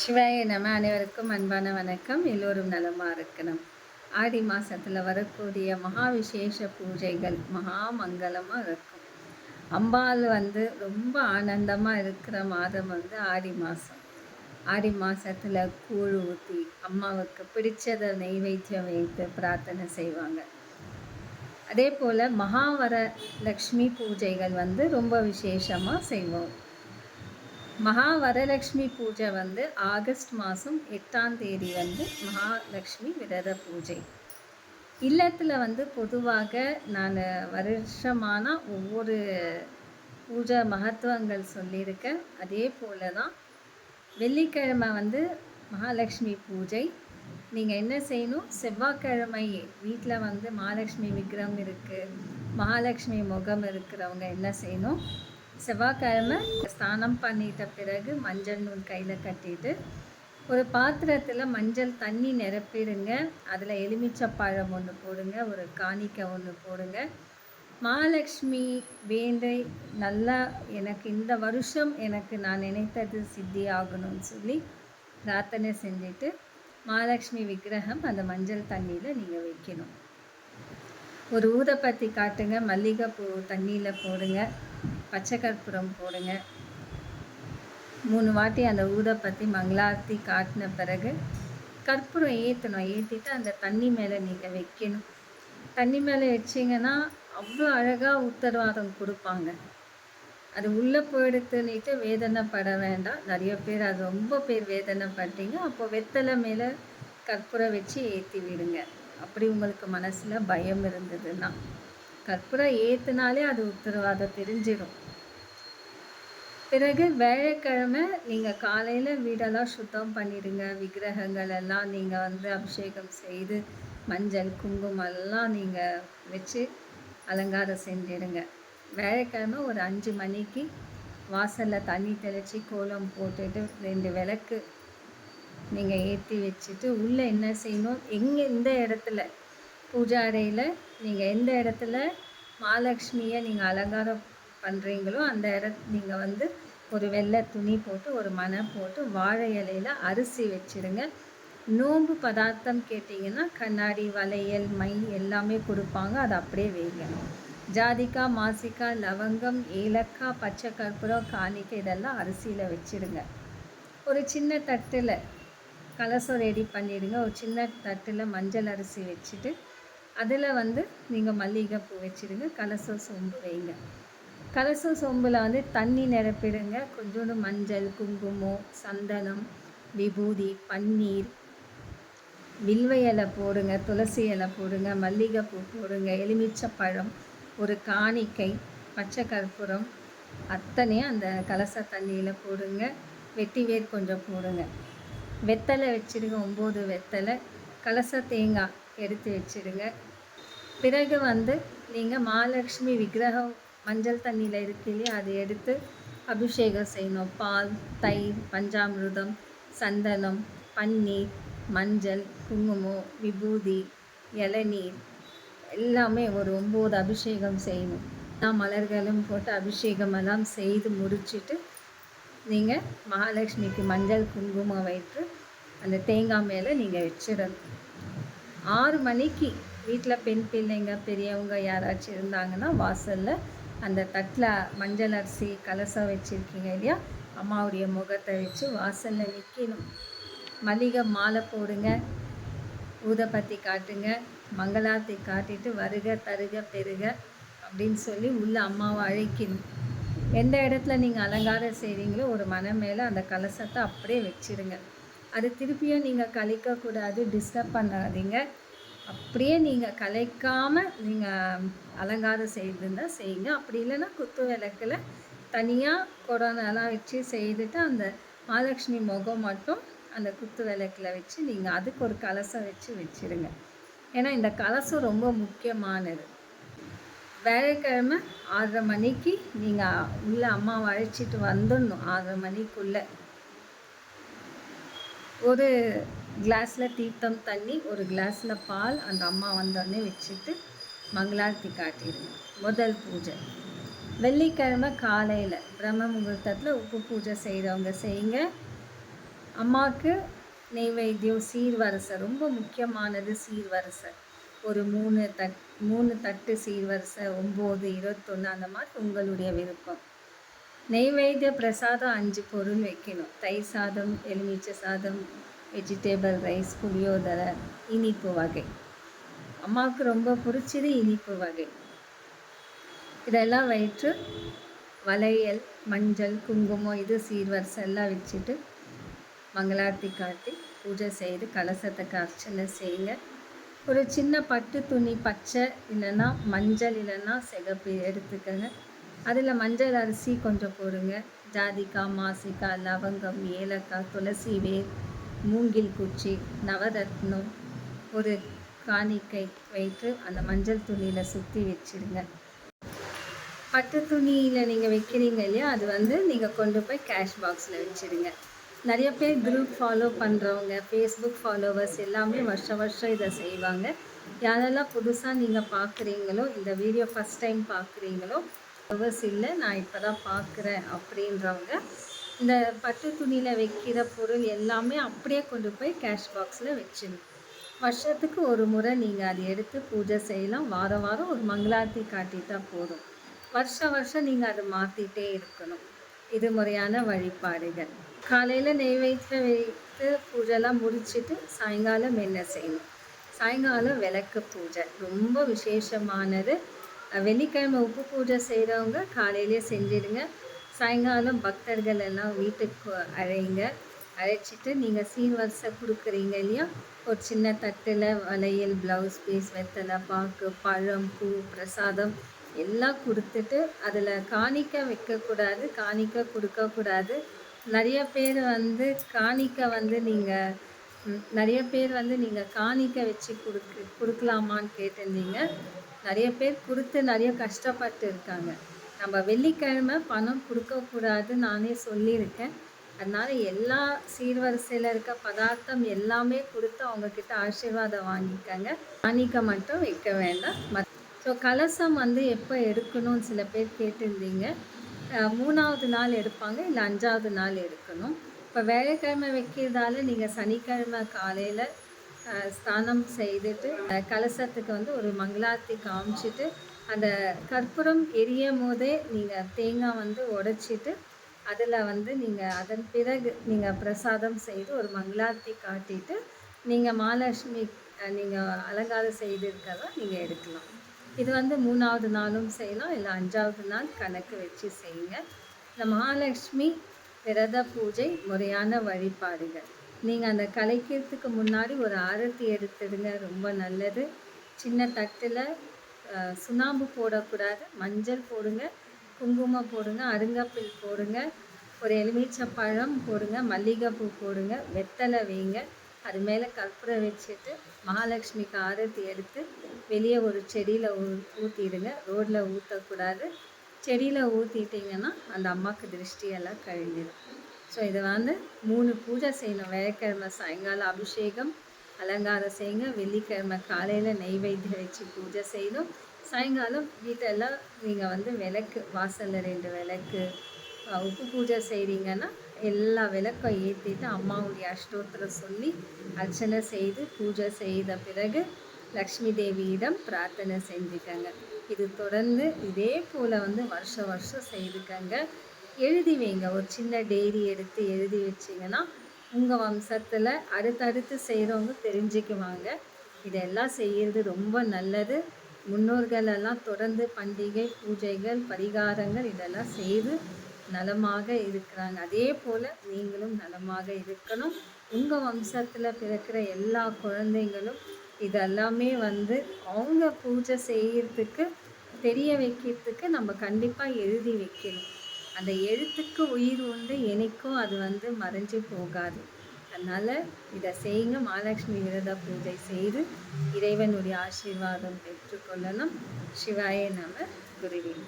சிவாய நம்ம அனைவருக்கும் அன்பான வணக்கம். எல்லோரும் நலமாக இருக்கணும். ஆடி மாதத்தில் வரக்கூடிய மகா விசேஷ பூஜைகள் மகா மங்களமாக இருக்கும். அம்பாள் வந்து ரொம்ப ஆனந்தமாக இருக்கிற மாதம் வந்து ஆடி மாதம் ஆடி மாதத்தில் கூழ் ஊற்றி அம்மாவுக்கு பிடிச்சதை நெய்வேத்தியம் வைத்து பிரார்த்தனை செய்வாங்க. அதே போல் மகாவர லக்ஷ்மி பூஜைகள் வந்து ரொம்ப விசேஷமாக செய்வோம். மகா வரலட்சுமி பூஜை வந்து ஆகஸ்ட் மாதம் எட்டாம் தேதி வந்து மகாலட்சுமி விரத பூஜை. இல்லத்தில் வந்து பொதுவாக நான் வருஷமான ஒவ்வொரு பூஜை மகத்துவங்கள் சொல்லியிருக்கேன். அதே போல் தான் வெள்ளிக்கிழமை வந்து மகாலட்சுமி பூஜை. நீங்கள் என்ன செய்யணும்? செவ்வாய்க்கிழமை வீட்டில் வந்து மகாலட்சுமி விக்கிரம் இருக்குது மகாலட்சுமி முகம் இருக்கிறவங்க என்ன செய்யணும்? செவ்வாய்க்கிழமை ஸ்நானம் பண்ணிட்ட பிறகு மஞ்சள் நூல் கையில் கட்டிட்டு ஒரு பாத்திரத்தில் மஞ்சள் தண்ணி நிரப்பிடுங்க. அதில் எலுமிச்சப்பழம் ஒன்று போடுங்க ஒரு காணிக்கை ஒன்று போடுங்க. மகாலட்சுமி வேண்டை நல்லா எனக்கு இந்த வருஷம் எனக்கு நான் நினைத்தது சித்தி ஆகணும்னு சொல்லி பிரார்த்தனை செஞ்சுட்டு மகாலட்சுமி விக்கிரகம் அந்த மஞ்சள் தண்ணியில் நீங்கள் வைக்கணும். ஒரு ஊதப்பத்தி காட்டுங்க மல்லிகைப்பூ தண்ணியில் போடுங்க. பச்சை கற்பூரம் போடுங்க. மூணு வாட்டி அந்த ஊதப்பத்தி மங்களார்த்தி காட்டின பிறகு கற்பூரம் ஏற்றணும் ஏற்றிட்டு அந்த தண்ணி மேலே நீங்கள் வைக்கணும். தண்ணி மேலே வச்சிங்கன்னா அவ்வளோ அழகாக உத்தரவாதம் கொடுப்பாங்க. அது உள்ளே போயிடுத்துன்னுட்டு வேதனைப்பட வேண்டாம். நிறைய பேர் அது ரொம்ப பேர் வேதனைப்பட்டீங்க அப்போ வெத்தலை மேலே கற்பூரம் வச்சு ஏற்றி விடுங்க. அப்படி உங்களுக்கு மனசில் பயம் இருந்ததுன்னா. கற்பூரம் ஏற்றுனாலே அது உத்தரவாதம் தெரிஞ்சிடும் பிறகு வேலைக்கிழமை நீங்கள் காலையில் வீடெல்லாம் சுத்தம் பண்ணிடுங்க. விக்கிரகங்கள் எல்லாம் நீங்கள் வந்து அபிஷேகம் செய்து மஞ்சள் குங்குமம் எல்லாம் நீங்கள் வச்சு அலங்காரம் செஞ்சிடுங்க. வேலைக்கிழமை ஒரு அஞ்சு மணிக்கு வாசலில் தண்ணி தெளித்து கோலம் போட்டுட்டு ரெண்டு விளக்கு நீங்கள் ஏற்றி வச்சுட்டு உள்ளே என்ன செய்யணும்? எங்கே இந்த இடத்துல பூஜா அறையில் நீங்கள் எந்த இடத்துல மகாலட்சுமியை நீங்கள் அலங்காரம் பண்ணுறீங்களோ அந்த இட நீங்கள் வந்து ஒரு வெள்ளை துணி போட்டு ஒரு மனை போட்டு வாழை இலையில் அரிசி வச்சுருங்க. நோம்பு பதார்த்தம் கேட்டிங்கன்னா கண்ணாடி வளையல் மை எல்லாமே கொடுப்பாங்க. அதை அப்படியே வைங்க. ஜாதிக்காய் மாசிக்காய் லவங்கம் ஏலக்காய் பச்சை கற்பூரம் காணிக்கை இதெல்லாம் அரிசியில் வச்சுடுங்க ஒரு சின்ன தட்டில் கலசம் ரெடி பண்ணிவிடுங்க ஒரு சின்ன தட்டில் மஞ்சள் அரிசி வச்சுட்டு அதில் வந்து நீங்கள் மல்லிகைப்பூ வச்சுடுங்க கலசம் சோம்பு வைங்க. கலசம் சோம்பில் வந்து தண்ணி நிரப்பிடுங்க. கொஞ்சோண்டு மஞ்சள் குங்குமம் சந்தனம் விபூதி பன்னீர் வில்வ இலை போடுங்க துளசி இலை போடுங்க மல்லிகைப்பூ போடுங்க எலுமிச்சப்பழம் ஒரு காணிக்கை பச்சை கற்பூரம் அத்தனையும் அந்த கலச தண்ணியில் போடுங்க. வெட்டி வேர் கொஞ்சம் போடுங்க. வெத்தலை வச்சுருங்க ஒம்பது வெத்தலை கலச தேங்காய் எடுத்து வச்சுடுங்க. பிறகு வந்து நீங்கள் மகாலட்சுமி விக்கிரகம் மஞ்சள் தண்ணியில் இருக்கு இல்லையா அதை எடுத்து அபிஷேகம் செய்யணும். பால் தயிர் பஞ்சாமிருதம் சந்தனம் பன்னீர் மஞ்சள் குங்குமம் விபூதி இளநீர் எல்லாமே ஒரு ஒம்பது அபிஷேகம் செய்யணும். நான் மலர்களும் போட்டு அபிஷேகம் எல்லாம் செய்து முடிச்சுட்டு நீங்கள் மகாலட்சுமிக்கு மஞ்சள் குங்குமம் வைத்து அந்த தேங்காய் மேலே நீங்கள் வச்சிடணும். ஆறு மணிக்கு வீட்டில் பெண் பிள்ளைங்க பெரியவங்க யாராச்சும் இருந்தாங்கன்னா வாசலில் அந்த தட்டில் மஞ்சள் அரிசி கலசம் வச்சுருக்கீங்க இல்லையா? அம்மாவுடைய முகத்தை வச்சு வாசலில் நிற்கணும் மல்லிகை மாலை போடுங்க ஊதப்பத்தி காட்டுங்க மங்களாத்தி காட்டிட்டு வருக தருக பெருக அப்படின்னு சொல்லி உள்ள அம்மாவை அழைக்கணும். எந்த இடத்துல நீங்கள் அலங்காரம் செய்கிறீங்களோ ஒரு மன மேலே அந்த கலசத்தை அப்படியே வச்சுருங்க. அது திருப்பியும் நீங்கள் கழிக்கக்கூடாது டிஸ்டர்ப் பண்ணாதீங்க. அப்படியே நீங்கள் கலைக்காமல் நீங்கள் அலங்காரம் செய்திருந்தால் செய்யுங்க. அப்படி இல்லைன்னா குத்து விளக்கில் தனியாக கொரோனாலாம் வச்சு செய்துட்டு அந்த மகாலட்சுமி முகம் மட்டும் அந்த குத்து விளக்கில் வச்சு நீங்கள் அதுக்கு ஒரு கலசம் வச்சு வச்சுருங்க. ஏன்னா இந்த கலசம் ரொம்ப முக்கியமானது. வேலைக்கிழமை ஆறரை மணிக்கு நீங்கள் உள்ள அம்மா அழைச்சிட்டு வந்துடணும். ஆறரை மணிக்குள்ளே. ஒரு கிளாஸில் தீர்த்தம் தண்ணி ஒரு கிளாஸில் பால் அந்த அம்மா வந்தோடனே வச்சுட்டு மங்களார்த்தி காட்டிடுங்க. முதல் பூஜை. வெள்ளிக்கிழமை காலையில் பிரம்ம முகூர்த்தத்தில் உப்பு பூஜை செய்கிறவங்க செய்யுங்க. அம்மாவுக்கு நெய்வேத்தியம் சீர்வரிசை ரொம்ப முக்கியமானது சீர்வரிசை. ஒரு மூணு தட் மூணு தட்டு சீர்வரிசை ஒம்பது இருபத்தொன்று அந்த மாதிரி உங்களுடைய விருப்பம். நெய்வேத்திய பிரசாதம் அஞ்சு பொருள் வைக்கணும். தயிர் சாதம் எலுமிச்சை சாதம் வெஜிடேபிள் ரைஸ் புளியோதரை இனிப்பு வகை. அம்மாவுக்கு ரொம்ப பிடிச்சது இனிப்பு வகை. இதெல்லாம் வயிற்று வளையல் மஞ்சள் குங்குமம் இது சீர்வரிசை எல்லாம் வச்சுட்டு மங்களார்த்தி காட்டி பூஜை செய்து கலசத்துக்கு அர்ச்சனை செய்யுங்க. ஒரு சின்ன பட்டு துணி பச்சை இல்லைன்னா மஞ்சள் இல்லைன்னா சிகப்பு எடுத்துக்கங்க. அதில் மஞ்சள் அரிசி கொஞ்சம் போடுங்க. ஜாதிக்காய் மாசிக்காய் லவங்கம் ஏலக்காய் துளசி வேர் மூங்கில் குச்சி நவரத்னம் ஒரு காணிக்கை வைத்து அந்த மஞ்சள் துணியில் சுற்றி வச்சுருங்க பட்டு துணியில் நீங்கள் வைக்கிறீங்க இல்லையா அது வந்து நீங்கள் கொண்டு போய் கேஷ் பாக்ஸில் வச்சுருங்க நிறைய பேர் குரூப் ஃபாலோ பண்ணுறவங்க ஃபேஸ்புக் ஃபாலோவர்ஸ் எல்லாமே வருஷம் வருஷம் இதை செய்வாங்க. யாரெல்லாம் புதுசாக நீங்கள் பார்க்குறீங்களோ இந்த வீடியோ ஃபஸ்ட் டைம் பார்க்குறீங்களோ ஃப்ளவர்ஸ் இல்லை நான் இப்போ தான் பார்க்குறேன் அப்படின்றவங்க இந்த பட்டு துணியில் வைக்கிற பொருள் எல்லாமே அப்படியே கொண்டு போய் கேஷ் பாக்ஸில் வச்சிடணும் வருஷத்துக்கு ஒரு முறை நீங்கள் அதை எடுத்து பூஜை செய்யலாம். வாரம் வாரம் ஒரு மங்களார்த்தி காட்டிட்டா போதும். வருஷம் வருஷம் நீங்கள் அதை மாற்றிட்டே இருக்கணும். இது முறையான வழிபாடுகள். காலையில் நெய்வேத்தியம் வைத்து பூஜைலாம் முடிச்சுட்டு சாயங்காலம் என்ன செய்யணும்? சாயங்காலம் விளக்கு பூஜை. ரொம்ப விசேஷமானது. வெள்ளிக்கிழமை உப்பு பூஜை செய்கிறவங்க காலையிலே செஞ்சிடுங்க. சாயங்காலம் பக்தர்கள் எல்லாம் வீட்டுக்கு அழைங்க. அழைச்சிட்டு நீங்கள் சீர்வரிசை கொடுக்குறீங்க இல்லையா? ஒரு சின்ன தட்டில் வளையல் ப்ளவுஸ் பீஸ் வெத்தலை பாக்கு பழம் பூ பிரசாதம் எல்லாம் கொடுத்துட்டு அதில் காணிக்க வைக்கக்கூடாது காணிக்க கொடுக்கக்கூடாது. நிறைய பேர் வந்து காணிக்க வந்து நீங்கள் நிறைய பேர் வந்து நீங்கள் காணிக்க வச்சு கொடுக்கு கொடுக்கலாமான்னு கேட்டிருந்தீங்க. நிறைய பேர் கொடுத்து நிறைய கஷ்டப்பட்டு இருக்காங்க. நம்ம வெள்ளிக்கிழமை பணம் கொடுக்கக்கூடாது நானே சொல்லியிருக்கேன். அதனால் எல்லா சீர்வரிசையில் இருக்க பதார்த்தம் எல்லாமே கொடுத்து அவங்கக்கிட்ட ஆசீர்வாதம் வாங்கிக்கங்க. மாணிக்க மட்டும் வைக்க வேண்டாம். ஸோ கலசம் வந்து எப்போ எடுக்கணும்னு சில பேர் கேட்டிருந்தீங்க. மூணாவது நாள் எடுப்பாங்க இல்லை அஞ்சாவது நாள் எடுக்கணும். இப்போ வேலைக்கிழமை வைக்கிறதால நீங்கள் சனிக்கிழமை காலையில் ஸ்தானம் செய்துட்டு கலசத்துக்கு வந்து ஒரு மங்களார்த்தி காமிச்சிட்டு அந்த கற்பூரம் எரியும் போதே நீங்கள் தேங்காய் வந்து உடைச்சிட்டு அதில் வந்து நீங்கள் அதன் பிறகு நீங்கள் பிரசாதம் செய்து ஒரு மங்களார்த்தி காட்டிட்டு நீங்கள் மகாலட்சுமி நீங்கள் அலங்காரம் செய்திருக்கதான் நீங்கள் எடுக்கலாம். இது வந்து மூணாவது நாளும் செய்யலாம் இல்லை அஞ்சாவது நாள் கணக்கு வச்சு செய்யுங்க. இந்த மகாலட்சுமி விரத பூஜை முறையான வழிபாடுகள். நீங்கள் அந்த கலைக்கிறதுக்கு முன்னாடி ஒரு ஆரத்தி எடுத்துடுங்க ரொம்ப நல்லது. சின்ன தட்டில் சுண்ணாம்பு போடக்கூடாது மஞ்சள் போடுங்க குங்குமம் போடுங்க அருங்கப்பில் போடுங்க ஒரு எலுமிச்சை பழம் போடுங்க மல்லிகைப்பூ போடுங்க வெத்தலை வைங்க அது மேலே கற்பூரம் வச்சுட்டு மகாலட்சுமிக்கு ஆரத்தி எடுத்து வெளியே ஒரு செடியில் ஊ ஊற்றிடுங்க ரோட்டில் ஊற்றக்கூடாது செடியில் ஊற்றிட்டிங்கன்னா அந்த அம்மாவுக்கு திருஷ்டியெல்லாம் கழிஞ்சிடும் ஸோ இதை வந்து மூணு பூஜை செய்யணும். வெள்ளிக்கிழமை சாயங்காலம் அபிஷேகம் அலங்காரம் செய்யுங்க. வெள்ளிக்கிழமை காலையில் நெய்வேத்தியம் வச்சு பூஜை செய்யணும். சாயங்காலம் வீட்டெல்லாம் நீங்கள் வந்து விளக்கு வாசலில் ரெண்டு விளக்கு உப்பு பூஜை செய்கிறீங்கன்னா எல்லா விளக்கம் ஏற்றிட்டு அம்மாவுடைய அஷ்டோத்திரம் சொல்லி அர்ச்சனை செய்து பூஜை செய்த பிறகு லக்ஷ்மி தேவியிடம் பிரார்த்தனை செஞ்சுக்கங்க. இது தொடர்ந்து இதே போல் வந்து வருஷம் வருஷம் செய்துக்கங்க. எழுதி வைங்க. ஒரு சின்ன டெய்ரி எடுத்து எழுதி வச்சிங்கன்னா உங்கள் வம்சத்தில் அடுத்தடுத்து செய்கிறவங்க தெரிஞ்சுக்குவாங்க. இதெல்லாம் செய்கிறது ரொம்ப நல்லது. முன்னோர்கள் எல்லாம் தொடர்ந்து பண்டிகை பூஜைகள் பரிகாரங்கள் இதெல்லாம் செய்து நலமாக இருக்கிறாங்க. அதே போல் நீங்களும் நலமாக இருக்கணும். உங்கள் வம்சத்தில் பிறக்கிற எல்லா குழந்தைங்களும் இதெல்லாமே வந்து அவங்க பூஜை செய்கிறதுக்கு தெரிய வைக்கிறதுக்கு நம்ம கண்டிப்பாக எழுதி வைக்கணும். அந்த எழுத்துக்கு உயிர் உண்டு எனக்கும் அது வந்து மறைஞ்சு போகாது. அதனால் இதை செய்யுங்க. மகாலட்சுமி விரத பூஜை செய்து இறைவனுடைய ஆசீர்வாதம் பெற்றுக்கொள்ளணும் சிவாய நம குருவின்